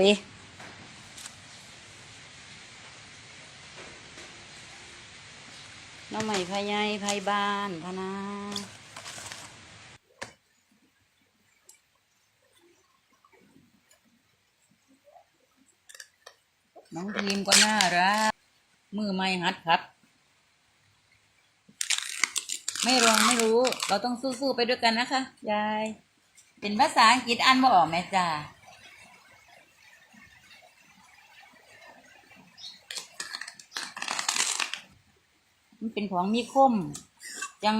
อุ้ยน้องใหม่พายายพายบ้านพะนาน้องทีมก็น่ารัก มือไม่หัดครับ ไม่ลองไม่รู้ เราต้องสู้ๆไปด้วยกันนะคะ ยาย เป็นภาษาอังกฤษอ่านบ่ออกไหมจ้า มันเป็นของมีคม จัง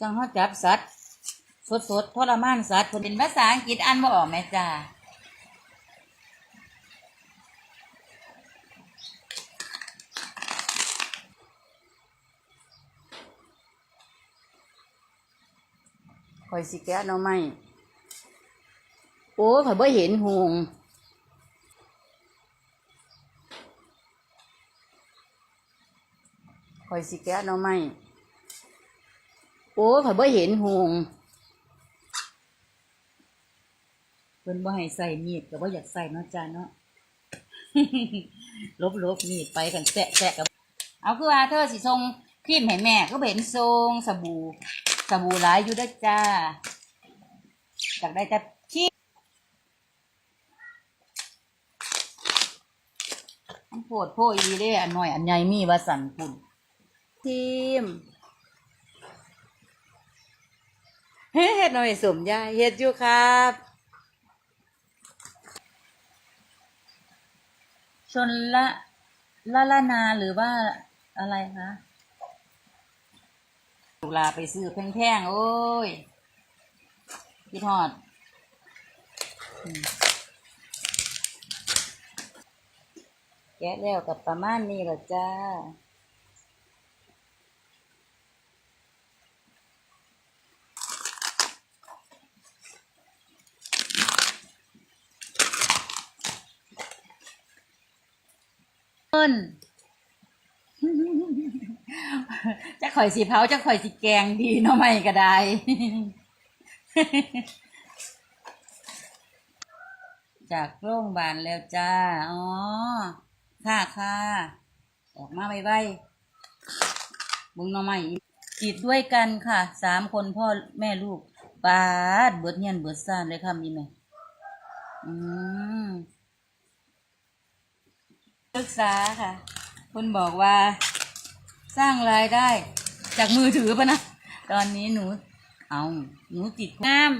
จังเขาจับสัตว์สดสดๆทรมานสัตว์คนเป็นภาษาอังกฤษอ่านบ่ออกไหมจ้าคอยสิแกะหน่อไม้โอ้ข่อยบ่เห็นหง คอยสิแกะหน่อไม้โอ้ข่อยบ่เห็นหงเพิ่นบ่ให้ใส่มีดก็บ่อยากใส่เนาะจ้าเนาะ ลบลบมีดไปกันแตะแตะกับเอาคือว่าเธอสิส่งครีมให้แม่ก็เห็นทรงสบู่สบู่หลายอยู่ด้จ้าอยากได้แต่ครีมโพดโพอีเด้อันหน้อยอันใหญ่มีว่าสั่นปุ่น ทีมเฮ็ดหน่อยสมยายเฮ็ดอยู่ครับชนละละละนาหรือว่าอะไรคะตุลาไปซื้อแพงๆ โอ้ยพี่ทอดอืมแกะแล้วกับประมาณนี้แหละจ้า นจะข่อยสีเผาจะข่อยสีแกงดีเนาะไม่ก็ได้จากโรงพยาบาลแล้วจ้า อ๋อ ค่ะค่ะ ออกมาไวๆบุงน้อไม่จีดด้วยกันค่ะ สามคนพ่อแม่ลูกปาดเบิดเงียนเบิดซ่านเลยค่ะมีไหมอืม ศึกษาค่ะ คุณบอกว่า สร้างรายได้จากมือถือปะนะ ตอนนี้หนู เอาหนูติดงาม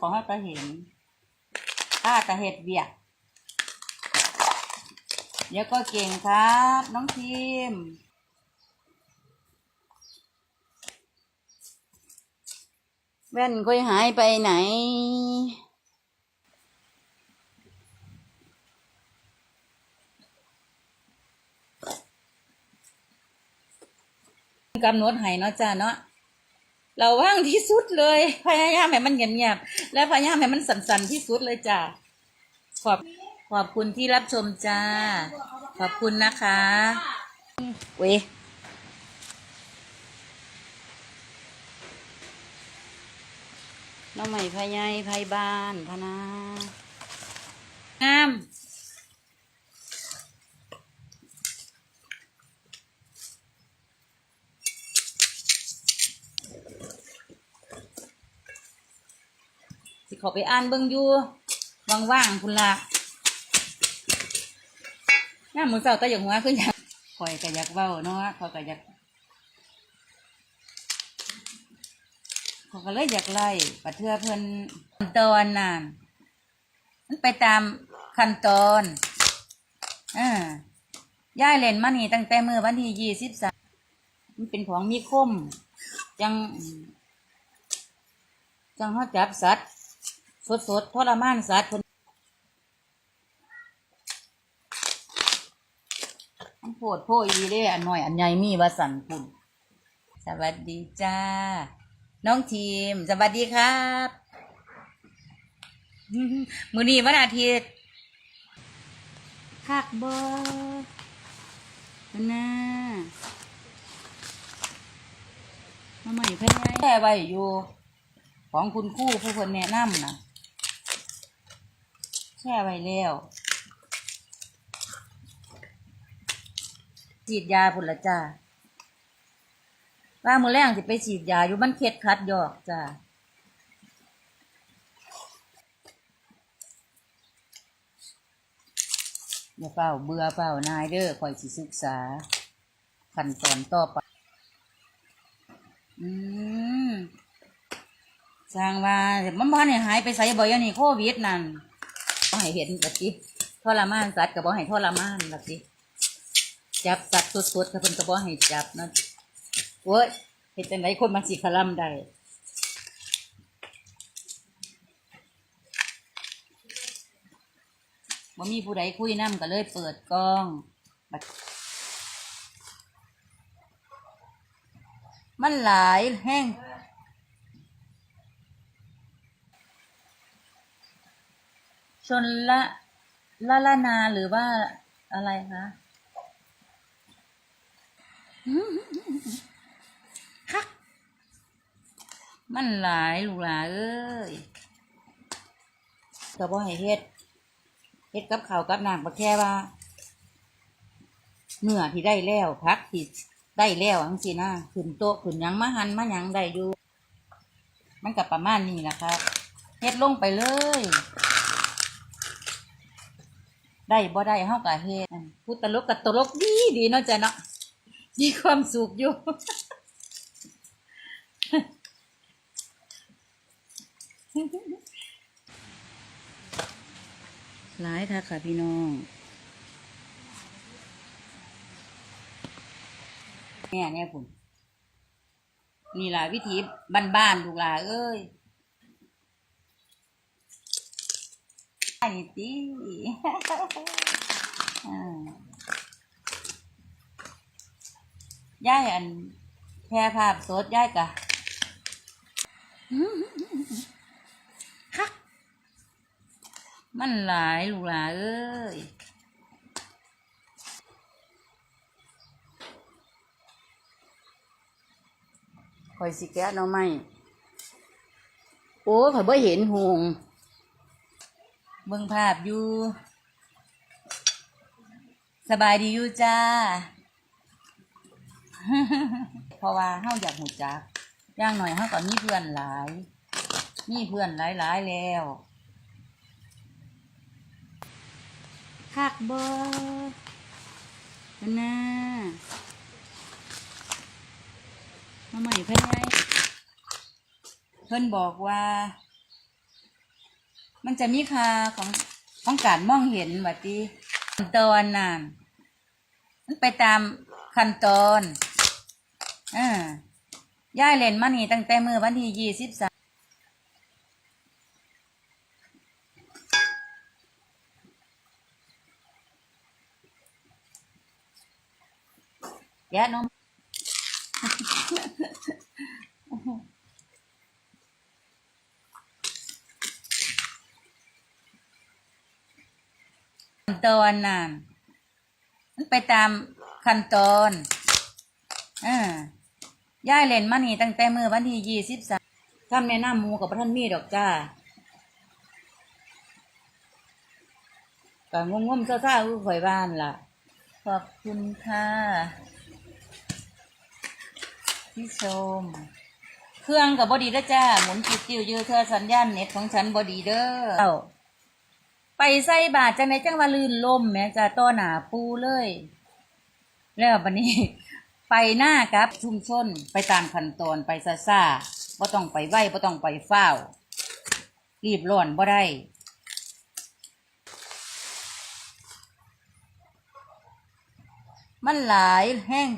ของข้ตาเห็นข้าตาเห็ดเบียกเดี๋ยวก็เก่งครับ น้องทีม แว่นค่อยหายไปไหน กำหนดให้เนาะจ้าเนาะเราว่างที่สุดเลย พยายามให้มันเงียบๆและพยายามให้มันสั่นๆที่สุดเลยจ้าขอบขอบคุณที่รับชมจ้า ขอบคุณนะคะเว้ น้องใหม่พายายพายบ้านพนางามสิขอไปอ่านเบิ่งอยู่ว่างๆคุณละน้าหมูเสาต่อย่างหัวคืออยากคอยก็อยากเว้าเนาะเขาก็อยาก เขาก็เลยอยากไล่ปัดเทือเพิ่นขั้นตอนน่ะมันไปตามขั้นตอนอ่ายายเล่นมานี่ตั้งแต่เมื่อวันที่ยี่สิบสามมันเป็นของมีคม จัง จังเขาจับสัตว์สดสดๆทรมานสัตว์เพิ่นโพดโพอีเด้อันน้อยอันใหญ่มีวาสันปุ่นสวัสดีจ้า น้องทีมสวัสดีครับมือนี้วันอาทิตย์คักบอนะมาใหม่เพิ่นไงแค่ไว้อยู่ของคุณครู่ผู้เพิ่นแนะนำน่ะแช่ไว้แล้วฉีดยาพุ่นละจ้า ว่ามือแรงสิไปฉีดยาอยู่มันเข็ดคัดยอกจ้าอย่าเฝ้าเบื่อเฝ้านายเด้อคอยสิศึกษาขั้นตอนต่อไปอืมสร้างว่ามันบ้านเนี่ยหายไปใส่บ่อยนี่โควิดนั่นบ่ให้เห็นแบบนี้ทรมานสัตว์กับบ่ให้ทรมานแบบนี้จับสัตว์สดๆกับเพิ่นก็บ่ให้จับนะ โอ้ยเฮ็ดจังไดคนมันสิคลำได้บ่มีผู้ใดคุยนํก็เลยเปิดกล้องบัดมันหลายแห้งชนละละละนาหรือว่าอะไรคะคัก มันหลายลูกหลาเอ้ยก็บ่ให้เฮ็ดเฮ็ดกับข้าวกับน้ำก็แค่ว่าเนื้อที่ได้แล้วพักที่ได้แล้วจังซี่นะขึ้นโต๊ะขึ้นยังมาหันมายังได้อยู่มันก็ประมาณนี้แหละครับเฮ็ดลงไปเลย ได้บ่ได้เฮาก็เฮ็ดพูดตลกกับตลกดีดีเนาะจ้ะเนาะมีความสุขอยู่ หลายค่ะค่ะพี่น้องเนี่ยเนี่ยผมนี่ล่ะวิธีบ้านๆลูกหล่ะเอ้ยอันนี้ติอ่าย่ายอันแพร่ภาพสดย่ายกะฮัก มันหลายลูกหลาเอ้ยคอยสิแกะหน่อไม้โอ้ข่อยบ่เห็นหงเบิ่งภาพอยู่ สบายดีอยู่จ้า เพราะว่าเฮาอยากหูจัก อย่างหน่อยเฮาก็มีเพื่อนหลาย มีเพื่อนหลายๆแล้ว คักบ่กันนะมาใหม่เพิ่อนไงเพิ่อนบอกว่า มันจะมีค่าของของการมองเห็นว่าติขั้นตอนน่ะมันไปตามขั้นตอนอ่าย่ายเล่นมานี่ตั้งแต่มือวันที่ยี่สิบสาม แยะน้องขั้นตอนน่ะมันไปตามขั้นตอนอ่าย่ายเล่นมานี่ตั้งแต่มือวันที่ยี่สิบสามทำแนะนำหมูกับพระท่านมีดอกจ้าก็งงมๆซ่าๆอุ้ยข่อยบ้านล่ะ ขอบคุณค่ะ พี่ชม เครื่องกับบอดีเด้อจ้า หมุนจิวจิวยือเธอสัญญาณเน็ตของฉันบอดีเด้อเอาไปใส่บาทจังไหนจังว่าลื่นล่มแม่จะต้อหนาปูเลย แล้วบันนี้ ไปหน้ากับชุมชนไปตามขั้นตอนไปซาซาบ่ต้องไปไหวบ่ต้องไปเฝ้า รีบร้อนบ่ได้มันหลายแห้ง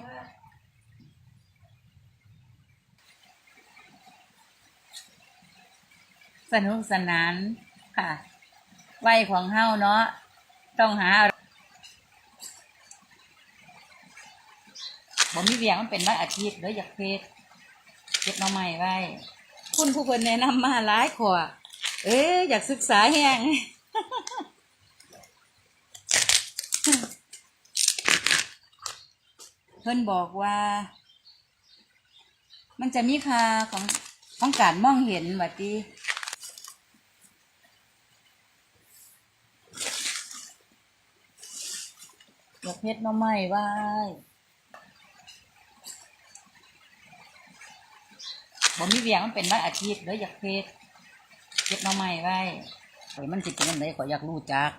สนุกสนานค่ะวัยของเฮาเนาะต้องหาผมมีเวียงมันเป็นวันอาทิตย์เลยอยากเพชเก็บหน่อไม้ไว้ คุณผู้เพิ่นแนะนำมาหลายขวเอ๊ะอยากศึกษาแห้งเพิ่นบอกว่า มันจะมีค่าของของการมองเห็นบัดนี้ ดอกเพชรหน้อไม้ไว้บ่มีเวียงมันเป็นวันอาทิตย์เลยอยากเพชรเพชรหน้อไม้ไว้ไอ้มันสิเป็นยังไงขออยากรู้จัก